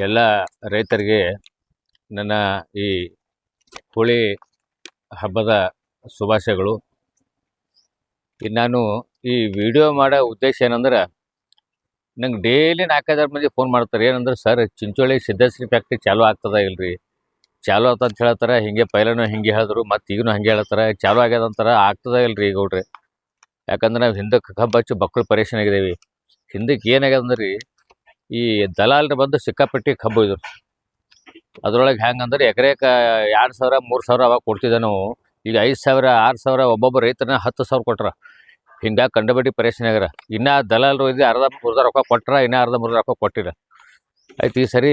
ಎಲ್ಲ ರೈತರಿಗೆ ನನ್ನ ಈ ಹೋಳಿ ಹಬ್ಬದ ಶುಭಾಶಯಗಳು. ನಾನು ಈ ವಿಡಿಯೋ ಮಾಡೋ ಉದ್ದೇಶ ಏನಂದ್ರೆ, ನಂಗೆ ಡೈಲಿ ನಾಲ್ಕೈದಾರು ಮಂದಿ ಫೋನ್ ಮಾಡ್ತಾರೆ, ಏನಂದ್ರೆ, ಸರ್, ಚಿಂಚೋಳಿ ಸಿದ್ಧಶ್ರೀ ಫ್ಯಾಕ್ಟ್ರಿ ಚಾಲೂ ಆಗ್ತದ ಇಲ್ರಿ? ಚಾಲೂ ಅಂತ ಹೇಳ್ತಾರೆ, ಹಿಂಗೆ ಪೈಲನೂ ಹಿಂಗೆ ಹೇಳಿದ್ರು, ಮತ್ತು ಈಗನೂ ಹಂಗೆ ಹೇಳ್ತಾರೆ, ಚಾಲೂ ಆಗ್ಯದಂತಾರೆ ಆಗ್ತದ ಇಲ್ರಿ ಈಗ ಗೌಡ್ರಿ? ಯಾಕಂದ್ರೆ ನಾವು ಹಿಂದಕ್ಕೆ ಕಬ್ಬು ಹಚ್ಚಿ ಮಕ್ಕಳು ಪರೇಷನ್ ಆಗಿದ್ದೀವಿ ಹಿಂದಕ್ಕೆ ಏನಾಗ್ಯದ ಅಂದ್ರೆ ಈ ದಲಾಲ್ರು ಬಂದು ಸಿಕ್ಕಾಪಟ್ಟಿ ಕಬ್ಬು ಇದ್ರು ಅದ್ರೊಳಗೆ ಹೆಂಗಂದ್ರೆ ಎಕರೆಕ ಎರಡು ಸಾವಿರ, ಮೂರು ಸಾವಿರ ಅವಾಗ ಕೊಡ್ತಿದ್ದೆ ನಾವು. ಈಗ ಐದು ಸಾವಿರ, ಆರು ಸಾವಿರ ಒಬ್ಬೊಬ್ಬ ರೈತನ ಹತ್ತು ಸಾವಿರ ಕೊಟ್ರ. ಹಿಂಗಾಗಿ ಕಂಡಬಟ್ಟಿ ಪರೇಷನ್ ಆಗ್ಯಾರ ಇನ್ನ ದಲಾಲರು ಇದು ಅರ್ಧ ಮುರ್ಧ ರೊಕ್ಕ ಕೊಟ್ರ, ಇನ್ನ ಅರ್ಧ ಮುರ್ಧ ರೊಕ್ಕ ಕೊಟ್ಟಿಲ್ಲ. ಆಯ್ತು ಈ ಸರಿ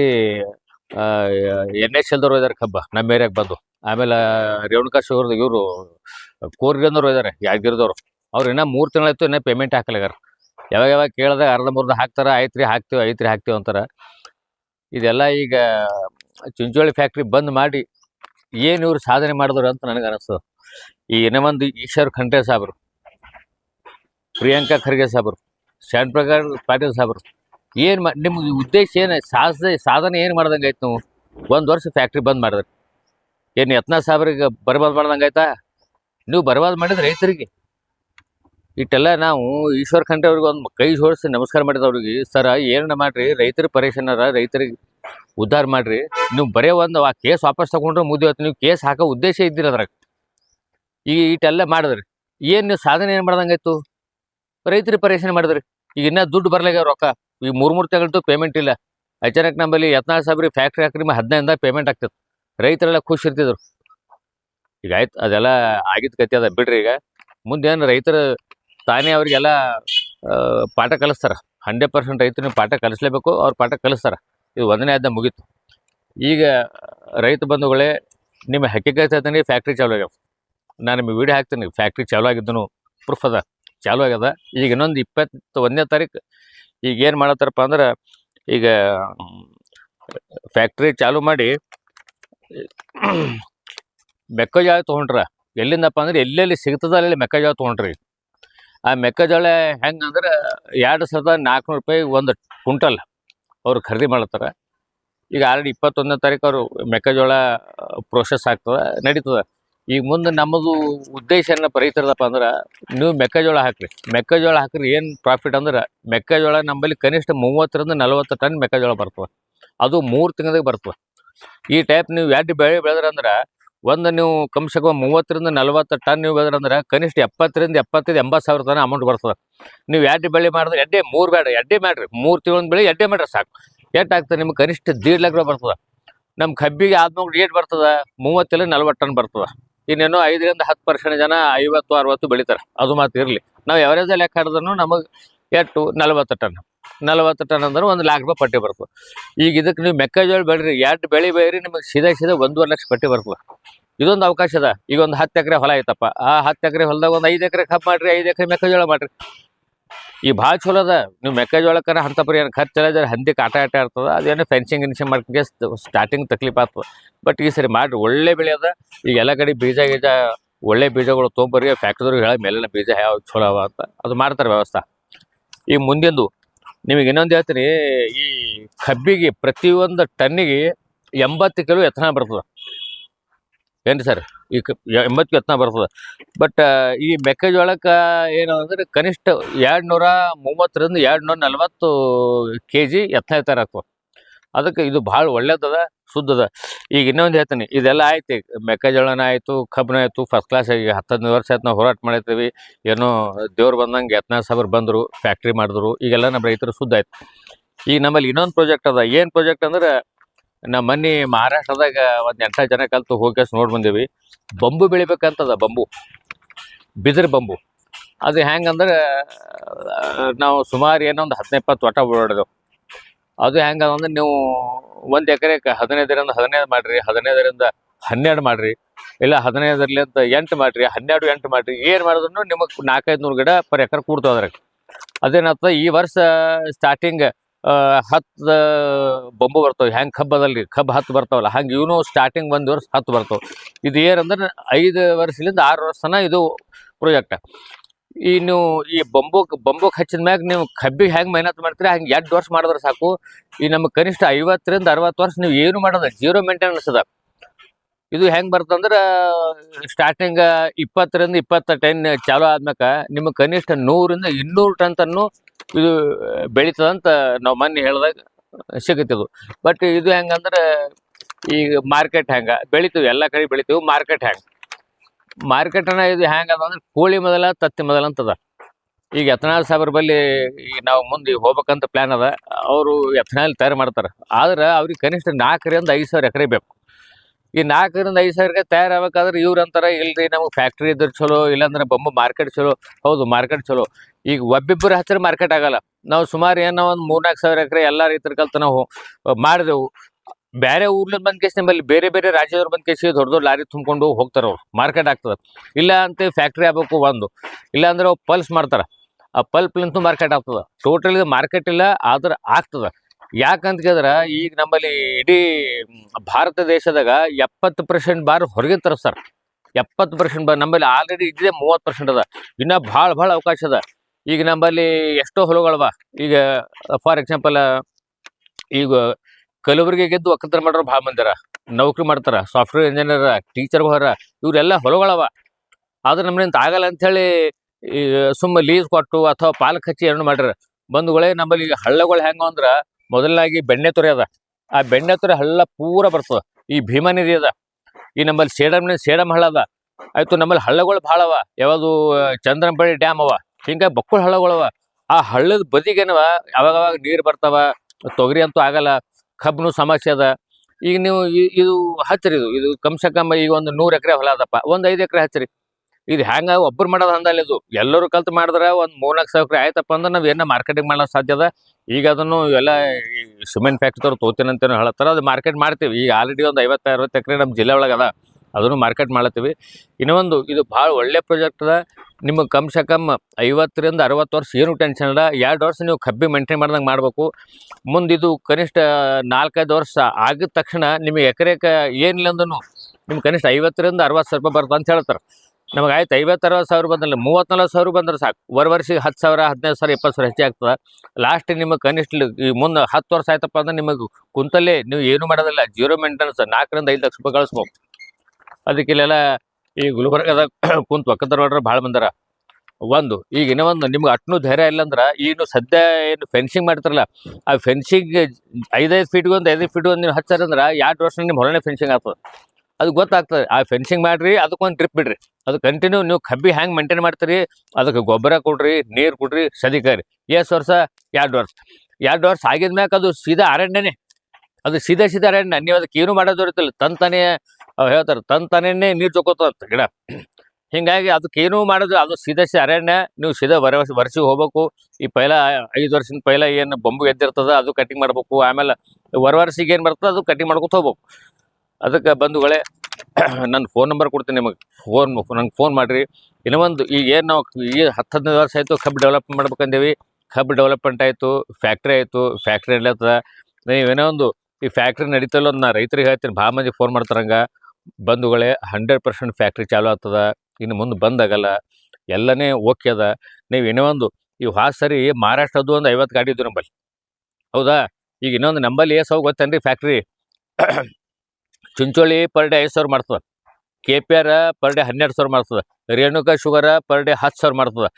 ಎನ್ ಎಚ್ ಎಲ್ದವ್ರು ಇದ್ದಾರೆ ಕಬ್ಬ ನಮ್ಮ ಏರಿಯಾಗೆ ಬಂದು. ಆಮೇಲೆ ರೇಣುಕಾ ಶಿವರ್ದು ಇವರು ಕೋರ್ಗಂದವ್ರು ಇದಾರೆ ಯಾದಗಿರಿದವ್ರು. ಅವ್ರು ಇನ್ನೂ ಮೂರು ತಿಂಗಳಾಯ್ತು ಇನ್ನೂ ಪೇಮೆಂಟ್ ಹಾಕಲಾಗ್ಯಾರ ಯಾವಾಗ ಯಾವಾಗ ಕೇಳಿದಾಗ ಅರ್ಧ ಮುರ್ಧ ಹಾಕ್ತಾರ, ಐತ್ರಿ ಹಾಕ್ತೀವಿ ಐತ್ರಿ ಹಾಕ್ತೀವಿ ಅಂತಾರೆ. ಇದೆಲ್ಲ ಈಗ ಚುಂಚೋಳಿ ಫ್ಯಾಕ್ಟ್ರಿ ಬಂದ್ ಮಾಡಿ ಏನು ಇವ್ರು ಸಾಧನೆ ಮಾಡಿದ್ರು ಅಂತ ನನಗೆ ಅನಿಸ್ತದೆ. ಈ ಇನ್ನೊಂದು ಈಶ್ವರ್ ಖಂಡ್ರೆ ಸಾಬ್ರು, ಪ್ರಿಯಾಂಕಾ ಖರ್ಗೆ ಸಾಬ್ರು, ಶ್ಯಾನ್ ಪ್ರಕಾರ್ ಪಾಟೀಲ್ ಸಾಬ್ರು, ಏನು ಮಾ, ನಿಮ್ಗೆ ಉದ್ದೇಶ ಏನು ಸಾಧನೆ ಸಾಧನೆ ಏನು ಮಾಡ್ದಂಗೆ ಆಯ್ತು ನೀವು? ಒಂದು ವರ್ಷ ಫ್ಯಾಕ್ಟ್ರಿ ಬಂದ್ ಮಾಡಿದ್ರಿ. ಏನು ಯತ್ನ ಸಾಬ್ರಿಗೆ ಬರ್ಬಾದ್ ಮಾಡ್ದಂಗೆ ಆಯ್ತಾ? ನೀವು ಬರ್ಬಾದ್ ಮಾಡಿದ್ರೆ ರೈತರಿಗೆ. ಇಟ್ಟೆಲ್ಲ ನಾವು ಈಶ್ವರ್ ಖಂಡ್ರೆ ಅವ್ರಿಗೆ ಒಂದು ಕೈ ಜೋಡಿಸಿ ನಮಸ್ಕಾರ ಮಾಡಿದ ಅವ್ರಿಗೆ, ಸರ, ಏನ ಮಾಡ್ರಿ? ರೈತರ ಪರೇಶಾನರ, ರೈತರಿಗೆ ಉದ್ಧಾರ ಮಾಡ್ರಿ. ನೀವು ಬರೇ ಒಂದು ಆ ಕೇಸ್ ವಾಪಸ್ ತಗೊಂಡ್ರೆ ಮುದ್ದೆ ನೀವು ಕೇಸ್ ಹಾಕೋ ಉದ್ದೇಶ ಇದ್ದೀರ ಅದ್ರಾಗ. ಈಗ ಇಟ್ಟೆಲ್ಲ ಮಾಡಿದ್ರಿ. ಏನು ನೀವು ಸಾಧನೆ ಏನು ಮಾಡ್ದಂಗಾಯ್ತು ರೈತರಿಗೆ ಪರೇಶನ ಮಾಡಿದ್ರಿ. ಈಗ ಇನ್ನೂ ದುಡ್ಡು ಬರ್ಲಾಗ್ಯಾವ ರೊಕ್ಕ. ಈಗ ಮೂರು ಮೂರು ತಿಂಗಳದ್ದು ಪೇಮೆಂಟ್ ಇಲ್ಲ. ಅಚಾನಕ್ ನಮ್ಮಲ್ಲಿ ಯತ್ನಾಳ್ ಸಾಬ್ರಿ ಫ್ಯಾಕ್ಟ್ರಿ ಹಾಕ್ರಿ ಹದಿನೈದಿಂದ ಪೇಮೆಂಟ್ ಆಗ್ತಿತ್ತು ರೈತರೆಲ್ಲ ಖುಷಿ ಇರ್ತಿದ್ರು. ಈಗ ಆಯ್ತು, ಅದೆಲ್ಲ ಆಗಿದ್ದ ಕತೆ ಅದ. ಬಿಡ್ರಿ ಈಗ. ಮುಂದೇನು ರೈತರು ತಾನೇ ಅವರಿಗೆಲ್ಲ ಪಾಠ ಕಲಿಸ್ತಾರೆ. ಹಂಡ್ರೆಡ್ ಪರ್ಸೆಂಟ್ ರೈತರಿಗೆ ಪಾಠ ಕಲಿಸ್ಲೇಬೇಕು, ಅವ್ರು ಪಾಠ ಕಲಿಸ್ತಾರೆ. ಇದು ಒಂದನೇ ಆದ್ದ ಮುಗೀತು. ಈಗ ರೈತ ಬಂಧುಗಳೇ, ನಿಮ್ಮ ಹಕ್ಕಿಕತೆ ಫ್ಯಾಕ್ಟ್ರಿ ಚಾಲು ಆಗ್ಯಾವ. ನಾನು ನಿಮಗೆ ವಿಡಿಯೋ ಹಾಕ್ತೀನಿ ಫ್ಯಾಕ್ಟ್ರಿ ಚಾಲು ಆಗಿದ್ದನು ಪ್ರೂಫ್ ಅದ, ಚಾಲು ಆಗ್ಯದ. ಈಗ ಇನ್ನೊಂದು ಇಪ್ಪತ್ತು, ಒಂದನೇ ತಾರೀಕು ಈಗ ಏನು ಮಾಡತ್ತಾರಪ್ಪ ಅಂದ್ರೆ, ಈಗ ಫ್ಯಾಕ್ಟ್ರಿ ಚಾಲು ಮಾಡಿ, ಮೆಕ್ಕೆಜೋಳ ತೊಗೊಂಡ್ರ, ಎಲ್ಲಿಂದಪ್ಪ ಅಂದ್ರೆ, ಎಲ್ಲೆಲ್ಲಿ ಸಿಗ್ತದ ಅಲ್ಲಿ ಮೆಕ್ಕೆಜೋಳ ತೊಗೊಂಡ್ರಿ. ಆ ಮೆಕ್ಕೆಜೋಳ ಹೆಂಗಂದ್ರೆ ಎರಡು ಸಾವಿರದ ನಾಲ್ಕುನೂರು ರೂಪಾಯಿ ಒಂದು ಕುಂಟಲ್ ಅವ್ರು ಖರೀದಿ ಮಾಡ್ತಾರೆ ಈಗ ಆಲ್ರೆಡಿ ಇಪ್ಪತ್ತೊಂದನೇ ತಾರೀಕು ಅವರು ಮೆಕ್ಕೆಜೋಳ ಪ್ರೋಸೆಸ್ ಆಗ್ತದೆ, ನಡೀತದೆ. ಈಗ ಮುಂದೆ ನಮ್ಮದು ಉದ್ದೇಶ ಏನಪ್ಪ ರೈತರದಪ್ಪ ಅಂದ್ರೆ ನೀವು ಮೆಕ್ಕೆಜೋಳ ಹಾಕ್ರಿ. ಮೆಕ್ಕೆಜೋಳ ಹಾಕ್ರಿ ಏನು ಪ್ರಾಫಿಟ್ ಅಂದ್ರೆ ಮೆಕ್ಕೆಜೋಳ ನಮ್ಮಲ್ಲಿ ಕನಿಷ್ಠ ಮೂವತ್ತರಿಂದ ನಲವತ್ತು ಟನ್ ಮೆಕ್ಕೆಜೋಳ ಬರ್ತದೆ. ಅದು ಮೂರು ತಿಂಗಳಿಗೆ ಬರ್ತದೆ. ಈ ಟೈಪ್ ನೀವು ಎರಡು ಬೆಳೆ ಬೆಳೆದ್ರಂದ್ರೆ ಒಂದು ನೀವು ಕಮ್ಸೆ ಕಮ್ ಮೂವತ್ತರಿಂದ ನಲವತ್ತು ಟನ್ ನೀವು ಅಂದ್ರೆ ಕನಿಷ್ಠ ಎಪ್ಪತ್ತರಿಂದ ಎಪ್ಪತ್ತೈದು, ಎಂಬತ್ತು ಸಾವಿರ ತನಕ ಅಮೌಂಟ್ ಬರ್ತದೆ. ನೀವು ಎರಡು ಬೆಳೆ ಮಾಡಿದ್ರೆ ಎಡ್ಡೆ ಮೂರು ಬೇಡ ಎಡ್ಡೆ ಮಾಡಿರಿ. ಮೂರು ತಿಂಗಳ ಬೆಳೆ ಎಡ್ಡೆ ಮಾಡ್ರಿ ಸಾಕು. ಆಗ್ತದೆ ನಿಮ್ಗೆ ಕನಿಷ್ಠ ದೀಡ್ ಲಕ್ಷ ರೂಪಾಯಿ ಬರ್ತದೆ. ನಮ್ಮ ಕಬ್ಬಿಗೆ ಆದ್ಮೇಲೆ ಏಟ್ ಬರ್ತದೆ ಮೂವತ್ತಲ್ಲಿ ನಲ್ವತ್ತು ಟನ್ ಬರ್ತದೆ. ಇನ್ನೇನೋ ಐದರಿಂದ ಹತ್ತು ಪರ್ಸೆಂಟ್ ಜನ ಐವತ್ತು, ಅರವತ್ತು ಬೆಳಿತಾರೆ. ಅದು ಮಾತ್ರ ಇರಲಿ. ನಾವು ಎವರೇಜ್ ಲೆಕ್ಕ ಹಿಡಿದ್ರು ನಮಗೆ ಎಷ್ಟು ನಲ್ವತ್ತು ಟನ್. ನಲ್ವತ್ತು ಟನ್ ಅಂದ್ರೆ ಒಂದು ಲಾಖ ರೂಪಾಯಿ ಪಟ್ಟಿ ಬರ್ತದೆ. ಈಗ ಇದಕ್ಕೆ ನೀವು ಮೆಕ್ಕೆಜೋಳ ಬೆಳೀರಿ ಎರಡು ಬೆಳೆ ಬೆಳ್ರಿ ನಿಮಗೆ ಸೀದಾ ಸೀದಾ ಒಂದೂವರೆ ಲಕ್ಷ ಪಟ್ಟಿ ಬರ್ತದೆ. ಇದೊಂದು ಅವಕಾಶ ಅದ. ಈಗ ಒಂದು ಹತ್ತು ಎಕರೆ ಹೊಲ ಐತಪ್ಪ. ಆ ಹತ್ತು ಎಕರೆ ಹೊಲದಾಗ ಒಂದು ಐದು ಎಕರೆ ಕಬ್ಬು ಮಾಡ್ರಿ, ಐದು ಎಕರೆ ಮೆಕ್ಕೆಜೋಳ ಮಾಡ್ರಿ. ಈ ಭಾಳ ಚಲೋ ಅದ. ನೀವು ಮೆಕ್ಕೆಜೋಳಕ್ಕನ ಅಂತ ಪರಿ ಏನು ಖರ್ಚು ಎಲ್ಲ ಹಂದಿ ಕಾಟ ಆಟ ಇರ್ತದೆ. ಅದೇನು ಫೆನ್ಸಿಂಗ್ ಗಿನ್ಸಿಂಗ್ ಮಾಡ್ಕೊಂಡೆ ಸ್ಟಾರ್ಟಿಂಗ್ ತಕ್ಲೀಫ್ ಆಗ್ತದೆ. ಬಟ್ ಈ ಸರಿ ಮಾಡ್ರಿ. ಒಳ್ಳೆ ಬೆಳೆ ಅದ. ಈಗ ಎಲ್ಲ ಕಡೆ ಬೀಜ ಗೀಜ, ಒಳ್ಳೆ ಬೀಜಗಳು ತೊಗೊಂಬರಿ ಫ್ಯಾಕ್ಟ್ರಿದವ್ರಿಗೆ ಹೇಳಿ ಮೇಲಿನ ಬೀಜ ಯಾವ ಚಲೋ ಅವ ಅಂತ ಅದು ಮಾಡ್ತಾರೆ ವ್ಯವಸ್ಥೆ. ಈ ಮುಂದಿಂದು ನಿಮಗೆ ಇನ್ನೊಂದು ಹೇಳ್ತೀನಿ. ಈ ಕಬ್ಬಿಗೆ ಪ್ರತಿಯೊಂದು ಟನ್ನಿಗೆ ಎಂಬತ್ತು ಕಿಲೋ ಎತ್ತನ ಬರ್ತದೆ. ಏನು ಸರ್? ಈ ಎಂಬತ್ತು ಯತ್ನ ಬರ್ತದೆ. ಬಟ್ ಈ ಮೆಕ್ಕೆಜೋಳಕ್ಕೆ ಏನು ಅಂದ್ರೆ ಕನಿಷ್ಠ ಎರಡು ನೂರ ಮೂವತ್ತರಿಂದ ಎರಡು ನೂರ ನಲ್ವತ್ತು ಕೆ ಜಿ ಎತ್ತನ ಎತ್ತರ ಆಗ್ತದೆ ಅದಕ್ಕೆ ಇದು ಭಾಳ ಒಳ್ಳೇದದ, ಶುದ್ಧದ. ಈಗ ಇನ್ನೊಂದು ಹೇಳ್ತೀನಿ, ಇದೆಲ್ಲ ಆಯ್ತು ಈಗ. ಮೆಕ್ಕೆಜೋಳನ ಆಯಿತು, ಕಬ್ಬನ ಆಯಿತು ಫಸ್ಟ್ ಕ್ಲಾಸ್ ಈಗ ಹತ್ತು ಹದಿನೈದು ವರ್ಷ ಆಯ್ತು, ನಾವು ಹೋರಾಟ ಮಾಡಿರ್ತೀವಿ ಏನೋ ದೇವ್ರು ಬಂದಂಗೆ ಯತ್ನ ಸಾಬ್ರು ಬಂದರು ಫ್ಯಾಕ್ಟ್ರಿ ಮಾಡಿದ್ರು. ಈಗೆಲ್ಲ ನಮ್ಮ ರೈತರು ಶುದ್ಧ ಆಯ್ತು. ಈಗ ನಮ್ಮಲ್ಲಿ ಇನ್ನೊಂದು ಪ್ರಾಜೆಕ್ಟ್ ಅದ. ಏನು ಪ್ರಾಜೆಕ್ಟ್ ಅಂದ್ರೆ ನಮ್ಮ ಮನೆ ಮಹಾರಾಷ್ಟ್ರದಾಗ ಒಂದು ಎಂಟ ಜನ ಕಲ್ತು ಹೋಗಿ ನೋಡಿ ಬಂದೀವಿ. ಬಂಬು ಬೆಳಿಬೇಕಂತದ ಬಂಬು. ಬಿದಿರ್ ಬಂಬು. ಅದು ಹೆಂಗಂದ್ರೆ, ನಾವು ಸುಮಾರು ಏನೋ ಒಂದು ಹದಿನೈದು ಇಪ್ಪತ್ತು ವಟ ಓಡಾಡಿದೆವು. ಅದು ಹೆಂಗಂದ್ರೆ ನೀವು ಒಂದು ಎಕರೆಗೆ ಹದಿನೈದರಿಂದ ಹದಿನೈದು ಮಾಡ್ರಿ, ಹದಿನೈದರಿಂದ ಹನ್ನೆರಡು ಮಾಡ್ರಿ, ಇಲ್ಲ ಹದಿನೈದರಿಂದ ಎಂಟು ಮಾಡ್ರಿ, ಹನ್ನೆರಡು ಎಂಟು ಮಾಡ್ರಿ, ಏನು ಮಾಡಿದ್ರು ನಿಮಗೆ ನಾಲ್ಕೈದು ನೂರು ಗಿಡ ಪರ್ ಎಕರೆ ಕೂಡ್ತಾವ ಅದ್ರಾಗ. ಈ ವರ್ಷ ಸ್ಟಾರ್ಟಿಂಗ್ ಹತ್ತು ಬೊಂಬು ಬರ್ತಾವೆ. ಹೆಂಗೆ ಕಬ್ಬದಲ್ಲಿ ಕಬ್ಬು ಹತ್ತು ಬರ್ತಾವಲ್ಲ, ಹಂಗೆ ಇವನು ಸ್ಟಾರ್ಟಿಂಗ್ ಒಂದು ವರ್ಷ ಹತ್ತು ಬರ್ತಾವೆ. ಇದು ಏನಂದ್ರೆ, ಐದು ವರ್ಷದಿಂದ ಆರು ವರ್ಷ ಇದು ಪ್ರಾಜೆಕ್ಟ್ ಈ ನೀವು ಈ ಬಂಬೂಕ್ ಬಂಬೂಕ್ ಹಚ್ಚಿದ ಮ್ಯಾಗ ನೀವು ಕಬ್ಬಿಗೆ ಹೆಂಗ್ ಮೆಹನತ್ ಮಾಡ್ತೀರಿ, ಹಂಗೆ ಎರಡು ವರ್ಷ ಮಾಡಿದ್ರೆ ಸಾಕು. ಈ ನಮ್ಗೆ ಕನಿಷ್ಠ ಐವತ್ತರಿಂದ ಅರವತ್ತು ವರ್ಷ ನೀವು ಏನು ಮಾಡೋದ? ಜೀರೋ ಮೇಂಟೆನೆನ್ಸ್ ಅದ. ಇದು ಹೆಂಗ್ ಬರ್ತಂದ್ರ ಸ್ಟಾರ್ಟಿಂಗ್ ಇಪ್ಪತ್ತರಿಂದ ಇಪ್ಪತ್ತ ಟನ್ ಚಾಲೂ ಆದ್ಮ್ಯಾಕ ನಿಮಗೆ ಕನಿಷ್ಠ ನೂರಿಂದ ಇನ್ನೂರು ಟನ್ ತನ್ನು ಇದು ಬೆಳೀತದಂತ ನಾವು ಮೊನ್ನೆ ಹೇಳ್ದಾಗ ಸಿಗತ್ತಿದು ಬಟ್ ಇದು ಹೆಂಗಂದ್ರೆ, ಈಗ ಮಾರ್ಕೆಟ್ ಹೆಂಗ ಬೆಳಿತೀವಿ, ಎಲ್ಲ ಕಡೆ ಬೆಳಿತೀವಿ ಮಾರ್ಕೆಟ್ ಹೆಂಗ ಮಾರ್ಕೆಟ್ ಅನ್ನ ಇದು ಹೆಂಗ ಅದ ಅಂದ್ರೆ ಕೋಳಿ ಮೊದಲ, ತತ್ತಿ ಮೊದಲ ಅಂತದ. ಈಗ ಎಥನಾಲ್ ಸಾಬರ್ ಬಲ್ಲಿ ಈಗ ನಾವು ಮುಂದೆ ಹೋಗ್ಬೇಕಂತ ಪ್ಲಾನ್ ಅದ. ಅವರು ಎಥನಾಲ್ ತಯಾರು ಮಾಡ್ತಾರೆ. ಆದ್ರೆ ಅವ್ರಿಗೆ ಕನಿಷ್ಠ ನಾಲ್ಕರಿಂದ ಐದು ಸಾವಿರ ಎಕರೆ ಬೇಕು. ಈ ನಾಲ್ಕರಿಂದ ಐದು ಸಾವಿರಕ್ಕೆ ತಯಾರಾಗಬೇಕಾದ್ರೆ ಇವ್ರು ಅಂತಾರೆ, ಇಲ್ರಿ ನಮಗೆ ಫ್ಯಾಕ್ಟ್ರಿ ಇದ್ರೆ ಚಲೋ, ಇಲ್ಲಾಂದ್ರೆ ಬೊಂಬ ಮಾರ್ಕೆಟ್ ಚಲೋ. ಹೌದು ಮಾರ್ಕೆಟ್ ಚಲೋ. ಈಗ ಒಬ್ಬಿಬ್ಬರ ಹತ್ತಿರ ಮಾರ್ಕೆಟ್ ಆಗಲ್ಲ. ನಾವು ಸುಮಾರು ಏನೋ ಒಂದು ಮೂರ್ನಾಲ್ಕು ಸಾವಿರ ಎಕರೆ ಎಲ್ಲ ರೈತರ ಕಲ್ತ ನಾವು ಮಾಡಿದೆವು. ಬೇರೆ ಊರ್ಲಿಂದ ಬಂದ ಕೇಸ್ ನಿಮ್ಮಲ್ಲಿ ಬೇರೆ ಬೇರೆ ರಾಜ್ಯದವ್ರು ಬಂದ್ ಕೇಸಿಗೆ ದೊಡ್ಡ ದೊಡ್ಡ ಲಾರಿ ತುಂಬಿಕೊಂಡು ಹೋಗ್ತಾರೆ ಅವ್ರು. ಮಾರ್ಕೆಟ್ ಆಗ್ತದೆ. ಇಲ್ಲ ಅಂತ ಫ್ಯಾಕ್ಟ್ರಿ ಆಗ್ಬೇಕು ಒಂದು. ಇಲ್ಲ ಅಂದ್ರೆ ಅವು ಪಲ್ಸ್ ಮಾಡ್ತಾರೆ. ಆ ಪಲ್ಪ್ಲಿಂತೂ ಮಾರ್ಕೆಟ್ ಆಗ್ತದ. ಟೋಟಲ್ ಮಾರ್ಕೆಟ್ ಇಲ್ಲ, ಆದ್ರೆ ಆಗ್ತದ. ಯಾಕಂತ ಕೇಳಿದ್ರೆ, ಈಗ ನಮ್ಮಲ್ಲಿ ಇಡೀ ಭಾರತ ದೇಶದಾಗ ಎಪ್ಪತ್ತು ಪರ್ಸೆಂಟ್ ಬಾರ್ ಹೊರಗೆ ತರಿಸ್ತಾರೆ. ಎಪ್ಪತ್ತು ಪರ್ಸೆಂಟ್ ಬಾರ್ ನಮ್ಮಲ್ಲಿ ಆಲ್ರೆಡಿ ಇದ್ರೆ ಮೂವತ್ತು ಪರ್ಸೆಂಟ್ ಅದ. ಇನ್ನ ಭಾಳ ಭಾಳ ಅವಕಾಶ ಅದ. ಈಗ ನಮ್ಮಲ್ಲಿ ಎಷ್ಟೋ ಹೊಲಗಳವ ಈಗ ಫಾರ್ ಎಕ್ಸಾಂಪಲ್ ಈಗ ಕಲಬುರಗಿ ಗೆದ್ದು ಒಕ್ಕಲ್ತನ ಮಾಡೋರು ಭಾಳ ಮಂದಿರ. ನೌಕರಿ ಮಾಡ್ತಾರ ಸಾಫ್ಟ್ವೇರ್ ಇಂಜಿನಿಯರ್ ಟೀಚರ್ ಹೊರ, ಇವರೆಲ್ಲ ಹೊಲಗಳವ ಆದ್ರೆ ನಮ್ಮಿಂದ ಆಗಲ್ಲ ಅಂಥೇಳಿ, ಈ ಸುಮ್ಮ ಲೀಸ್ ಕೊಟ್ಟು ಅಥವಾ ಪಾಲಕ್ ಹಚ್ಚಿ ಎರಡು ಮಾಡ್ಯಾರ. ಬಂಧುಗಳೇ ನಮ್ಮಲ್ಲಿ ಈಗ ಹಳ್ಳಗಳು ಹೆಂಗ ಅಂದ್ರ, ಮೊದಲನಾಗಿ ಬೆಣ್ಣೆ ತೊರೆ ಅದ. ಆ ಬೆಣ್ಣೆ ತೊರೆ ಹಳ್ಳ ಪೂರ ಬರ್ತದ ಈ ಭೀಮಾ ನದಿ ಅದ. ಈ ನಮ್ಮಲ್ಲಿ ಸೇಡಮ್ ಸೇಡಮ್ ಹಳ್ಳ ಅದ. ಆಯ್ತು ನಮ್ಮಲ್ಲಿ ಹಳ್ಳಗಳು ಭಾಳ ಅವ. ಯಾವುದು, ಚಂದ್ರಂಪಳ್ಳಿ ಡ್ಯಾಮ್ ಅವ. ಹಿಂಗ ಬಕ್ಕುಳ ಹಳ್ಳಗಳವ. ಆ ಹಳ್ಳದ ಬದಿಗೇನವ ಅವಾಗ ನೀರು ಬರ್ತಾವ, ತೊಗರಿ ಅಂತೂ ಆಗಲ್ಲ ಕಬ್ಬನು ಸಮಸ್ಯೆ ಅದ. ಈಗ ನೀವು ಇದು ಹಚ್ಚಿರಿ ಇದು ಇದು ಕಮ್ಸೆ ಕಮ್ ಈಗ ಒಂದು ನೂರು ಎಕರೆ ಹೊಲ ಅದಪ್ಪ, ಒಂದು ಐದು ಎಕರೆ ಹಚ್ಚಿರಿ ಇದು ಹ್ಯಾಂಗ ಒಬ್ಬರು ಮಾಡೋದು ಅಂದಲ್ಲ ಇದು. ಎಲ್ಲರೂ ಕಲ್ತು ಮಾಡಿದ್ರೆ ಒಂದು ಮೂರ್ನಾಲ್ಕು ಸಾವಿರ ಆಯ್ತಪ್ಪ ಅಂದ್ರೆ ನಾವು ಏನೋ ಮಾರ್ಕೆಟಿಂಗ್ ಮಾಡೋ ಸಾಧ್ಯ ಅದ. ಈಗ ಅದನ್ನು ಎಲ್ಲ ಸಿಮೆಂಟ್ ಫ್ಯಾಕ್ಟ್ರಿ ತೋತೀನಿ ಅಂತ ಹೇಳ್ತಾರ, ಅದು ಮಾರ್ಕೆಟ್ ಮಾಡ್ತೀವಿ. ಈಗ ಆಲ್ರೆಡಿ ಒಂದು ಐವತ್ತು, ಅರವತ್ತು ಎಕರೆ ನಮ್ಮ ಜಿಲ್ಲೆ ಒಳಗೆ ಅದ. ಅದನ್ನು ಮಾರ್ಕೆಟ್ ಮಾಡ್ತೀವಿ ಇನ್ನೊಂದು, ಇದು ಭಾಳ ಒಳ್ಳೆ ಪ್ರಾಜೆಕ್ಟ್ ಅದ. ನಿಮಗೆ ಕಮ್ಸೆ ಕಮ್ ಐವತ್ತರಿಂದ ಅರವತ್ತು ವರ್ಷ ಏನು ಟೆನ್ಷನ್ ಇಲ್ಲ. ಎರಡು ವರ್ಷ ನೀವು ಕಬ್ಬಿ ಮೇಂಟೈನ್ ಮಾಡ್ದಂಗೆ ಮಾಡಬೇಕು. ಮುಂದೆ ಇದು ಕನಿಷ್ಠ ನಾಲ್ಕೈದು ವರ್ಷ ಆಗಿದ ತಕ್ಷಣ ನಿಮಗೆ ಎಕರೆಕ ಏನಿಲ್ಲ ನಿಮ್ಗೆ ಕನಿಷ್ಠ ಐವತ್ತರಿಂದ ಅರವತ್ತು ಸಾವಿರ ರೂಪಾಯಿ ಬರ್ತದೆ ಅಂತ ಹೇಳ್ತಾರೆ. ನಮಗೆ ಆಯ್ತು ಐವತ್ತು ಅರವತ್ತು ಸಾವಿರ ಬಂದಿಲ್ಲ ಮೂವತ್ತ್ನಾಲ್ಕು ಸಾವಿರ ಬಂದ್ರೆ ಸಾಕು. ವರ್ ವರ್ಷಿಗೆ ಹತ್ತು ಸಾವಿರ, ಹದಿನೈದು ಸಾವಿರ ಇಪ್ಪತ್ತು ಸಾವಿರ ಹೆಚ್ಚಿಗೆ ಆಗ್ತದೆ. ಲಾಸ್ಟ್ ನಿಮಗೆ ಕನಿಷ್ಠ ಈ ಮುಂದೆ ಹತ್ತು ವರ್ಷ ಆಯ್ತಪ್ಪ ಅಂದ್ರೆ ನಿಮಗೆ ಕುಂತಲ್ಲೇ ನೀವು ಏನು ಮಾಡೋದಿಲ್ಲ. ಜೀರೋ ಮೇಂಟೆನೆನ್ಸ್ ನಾಲ್ಕರಿಂದ ಐದು ಲಕ್ಷ ರೂಪಾಯಿ ಕಳಿಸ್ಬೋದು. ಅದಕ್ಕೆ ಇಲ್ಲೆಲ್ಲ ಈ ಗುಲ್ಬರ್ಗದಾಗ ಕುಂತ ನೋಡ್ರಿ ಭಾಳ ಬಂದಾರ ಒಂದು ಈಗ ಇನ್ನೂ ಒಂದು ನಿಮ್ಗೆ ಅಟ್ನೂ ಧೈರ್ಯ ಇಲ್ಲ ಅಂದ್ರೆ ಏನು ಸದ್ಯ ಏನು ಫೆನ್ಸಿಂಗ್ ಮಾಡ್ತಾರಲ್ಲ, ಆ ಫೆನ್ಸಿಂಗ್ ಐದೈದು ಫೀಟ್ಗೆ ಒಂದು ಐದೈದು ಫೀಟ್ ಒಂದು ನೀವು ಹಚ್ಚಾರ ಅಂದ್ರೆ ಎರಡು ವರ್ಷ ನಿಮ್ಮ ಹೊರನೇ ಫೆನ್ಸಿಂಗ್ ಆಗ್ತದೆ. ಅದು ಗೊತ್ತಾಗ್ತದೆ, ಆ ಫೆನ್ಸಿಂಗ್ ಮಾಡ್ರಿ, ಅದಕ್ಕೊಂದು ಟ್ರಿಪ್ ಬಿಡ್ರಿ. ಅದು ಕಂಟಿನ್ಯೂ ನೀವು ಕಬ್ಬಿ ಹೆಂಗೆ ಮೇಂಟೈನ್ ಮಾಡ್ತೀರಿ, ಅದಕ್ಕೆ ಗೊಬ್ಬರ ಕೊಡ್ರಿ, ನೀರು ಕೊಡ್ರಿ ಸದಿಕಾರಿ ಎಷ್ಟು ವರ್ಷ ಎರಡು ವರ್ಷ. ಎರಡು ವರ್ಷ ಆಗಿದ್ಮ್ಯಾಕೆ ಅದು ಸೀದಾ ಅರಣ್ಯನೇ. ಅದು ಸೀದಾ ಸೀದಾ ಅರಣ್ಯ, ನೀವು ಅದಕ್ಕೆ ಏನು ಮಾಡೋದು ಇರುತ್ತಿಲ್ಲ ತಂತಾನೆ ಅವ್ ಹೇಳ್ತಾರೆ ತಂತಾನೇ ನೀರು ಚೊಕ್ಕೋತಂತ ಗಿಡ. ಹಿಂಗಾಗಿ ಅದಕ್ಕೆ ಏನೂ ಮಾಡೋದು ಅದು ಸೀದಾ ಅರಣ್ಯ, ನೀವು ಸೀದಾ ವರ ವರ್ಷಿಗೆ ಹೋಗ್ಬೇಕು. ಈ ಪೈಲ ಐದು ವರ್ಷದ ಪೈಲ ಏನು ಬೊಂಬು ಎದ್ದಿರ್ತದ, ಅದು ಕಟಿಂಗ್ ಮಾಡ್ಬೇಕು. ಆಮೇಲೆ ವರ ವರ್ಷಿಗೆ ಏನು ಬರ್ತದೆ, ಅದು ಕಟಿಂಗ್ ಮಾಡ್ಕೊತ ಹೋಗ್ಬೇಕು. ಅದಕ್ಕೆ ಬಂಧುಗಳೇ ನನ್ನ ಫೋನ್ ನಂಬರ್ ಕೊಡ್ತೀನಿ ನಿಮಗೆ. ಫೋನ್, ನಂಗೆ ಫೋನ್ ಮಾಡಿರಿ. ಇನ್ನೊಂದು ಈಗ ಏನು ನಾವು ಈ ಹತ್ತು ಹದಿನೈದು ವರ್ಷ ಆಯಿತು ಕಬ್ಬು ಡೆವಲಪ್ ಮಾಡ್ಬೇಕಂದೇವಿ. ಕಬ್ಬು ಡೆವಲಪ್ಮೆಂಟ್ ಆಯಿತು, ಫ್ಯಾಕ್ಟ್ರಿ ಆಯಿತು, ಫ್ಯಾಕ್ಟ್ರಿ ನಡೀತದ ನೀವೇನೋ ಒಂದು, ಈ ಫ್ಯಾಕ್ಟ್ರಿ ನಡೀತಲ್ಲ ಒಂದು ನಾ ರೈತರಿಗೆ ಹೇಳ್ತೀನಿ. ಭಾಳ ಮಂದಿ ಫೋನ್ ಮಾಡ್ತಾರಂಗ. ಬಂಧುಗಳೇ ಹಂಡ್ರೆಡ್ ಪರ್ಸೆಂಟ್ ಫ್ಯಾಕ್ಟ್ರಿ ಚಾಲೂ ಆಗ್ತದ, ಇನ್ನು ಮುಂದೆ ಬಂದಾಗಲ್ಲ, ಎಲ್ಲನೇ ಓಕೆ ಅದ. ನೀವು ಏನೋ ಒಂದು ಈ ಹಾ ಸರಿ ಮಹಾರಾಷ್ಟ್ರದ್ದು ಒಂದು ಐವತ್ತು ಗಾಡಿ ಇದ್ದು ನಂಬಲ್ಲಿ. ಹೌದಾ? ಈಗ ಇನ್ನೊಂದು ನಂಬಲ್ಲಿ ಎಸ್ ಹೋಗಿ ಗೊತ್ತೇನ್ರಿ ಫ್ಯಾಕ್ಟ್ರಿ? ಚುಂಚೋಳಿ ಪರ್ ಡೇ ಐದು ಸಾವಿರ ಮಾಡ್ತದೆ. K P R per day ಹನ್ನೆರಡು ಸಾವಿರ ಮಾಡ್ತದೆ. ರೇಣುಕಾ ಶುಗರ ಪರ್ ಡೇ ಹತ್ತು ಸಾವಿರ ಮಾಡ್ತದೆ.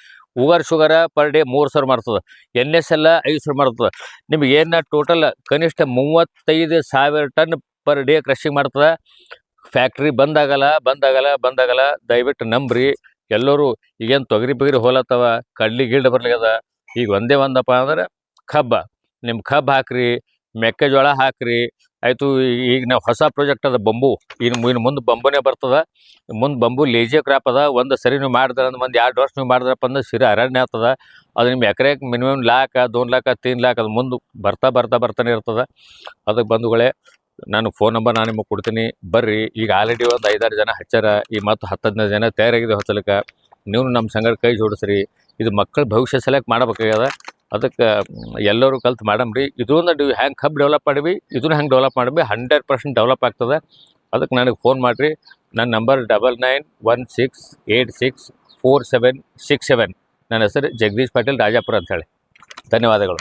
ಉಗರ್ ಶುಗರ ಪರ್ ಡೇ ಮೂರು ಸಾವಿರ ಮಾಡ್ತದೆ. ಎನ್ ಎಸ್ ಎಲ್ಲ ಐದು ಸಾವಿರ ಮಾಡ್ತದೆ. ನಿಮ್ಗೆ ಏನು ಟೋಟಲ್ ಕನಿಷ್ಠ ಮೂವತ್ತೈದು ಸಾವಿರ ಟನ್ ಪರ್ ಡೇ ಕ್ರಷಿಂಗ್ ಮಾಡ್ತದೆ. ಫ್ಯಾಕ್ಟ್ರಿ ಬಂದಾಗಲ್ಲ ಬಂದಾಗಲ್ಲ ಬಂದಾಗಲ್ಲ, ದಯವಿಟ್ಟು ನಂಬ್ರಿ. ಎಲ್ಲರೂ ಈಗೇನು ತೊಗರಿ ಬಗರಿ ಹೋಲತ್ತವ, ಕಡ್ಲಿ ಗಿಲ್ಡ್ ಬರ್ಲಿಗದ, ಈಗ ಒಂದೇ ಒಂದಪ್ಪ ಅಂದ್ರೆ ಕಬ್ಬ. ನಿಮ್ಮ ಕಬ್ಬು ಹಾಕ್ರಿ, ಮೆಕ್ಕೆಜೋಳ ಹಾಕ್ರಿ, ಆಯಿತು ಈಗ ನಾವು ಹೊಸ ಪ್ರಾಜೆಕ್ಟ್ ಅದ ಬಂಬು. ಇನ್ನು ಇನ್ನು ಮುಂದೆ ಬಂಬುನೇ ಬರ್ತದ. ಮುಂದೆ ಬಂಬು ಲೇಜಿ ಕ್ರಾಪ್ ಅದ. ಒಂದು ಸರಿ ನೀವು ಮಾಡಿದ್ರೆ ಅಂದ್ರೆ ಒಂದು ಎರಡು ವರ್ಷ ನೀವು ಮಾಡಿದ್ರಪ್ಪ ಅಂದ್ರೆ ಸಿರಿ ಅರಣ್ಯ ಆಗ್ತದ ಅದು ನಿಮ್ಮ ಎಕರೆಗೆ ಮಿನಿಮಮ್ ಲಾಕ್, ದೋನ್ ಲಾಕ್, ತೀನ್ ಲಾಕ್ ಅದು ಮುಂದೆ ಬರ್ತಾ ಬರ್ತಾ ಬರ್ತಾನೆ ಇರ್ತದ. ಅದಕ್ಕೆ ಬಂಧುಗಳೇ ನಾನು ಫೋನ್ ನಂಬರ್ ನಾನು ನಿಮಗೆ ಕೊಡ್ತೀನಿ. ಬರ್ರಿ, ಈಗ ಆಲ್ರೆಡಿ ಒಂದು ಐದಾರು ಜನ ಹಚ್ಚಾರ, ಈ ಮತ್ತು ಹತ್ತು ಹದಿನೈದು ಜನ ತಯಾರಾಗಿದೆ ಹೊಸಲಕ್ಕೆ. ನೀವು ನಮ್ಮ ಸಂಗಡ ಕೈ ಜೋಡಿಸ್ರಿ. ಇದು ಮಕ್ಕಳ ಭವಿಷ್ಯ ಸಲಕ್ಕೆ ಮಾಡಬೇಕಾಗ್ಯದ. ಅದಕ್ಕೆ ಎಲ್ಲರೂ ಕಲ್ತು ಮಾಡಮ್ರಿ ಇದೊಂದು ನೀವು ಹ್ಯಾಂಗ್ ಹಬ್ ಡೆವಲಪ್ ಮಾಡಿವಿ ಇದನ್ನು ಹೆಂಗೆ ಡೆವಲಪ್ ಮಾಡಿವಿ ಹಂಡ್ರೆಡ್ ಪರ್ಸೆಂಟ್ ಡೆವಲಪ್ ಆಗ್ತದೆ. ಅದಕ್ಕೆ ನನಗೆ ಫೋನ್ ಮಾಡಿರಿ. ನನ್ನ number double nine one six eight six four seven six seven ನನ್ನ ಹೆಸರು ಜಗದೀಶ್ ಪಾಟೀಲ್ ರಾಜಾಪುರ ಅಂತೇಳಿ ಧನ್ಯವಾದಗಳು.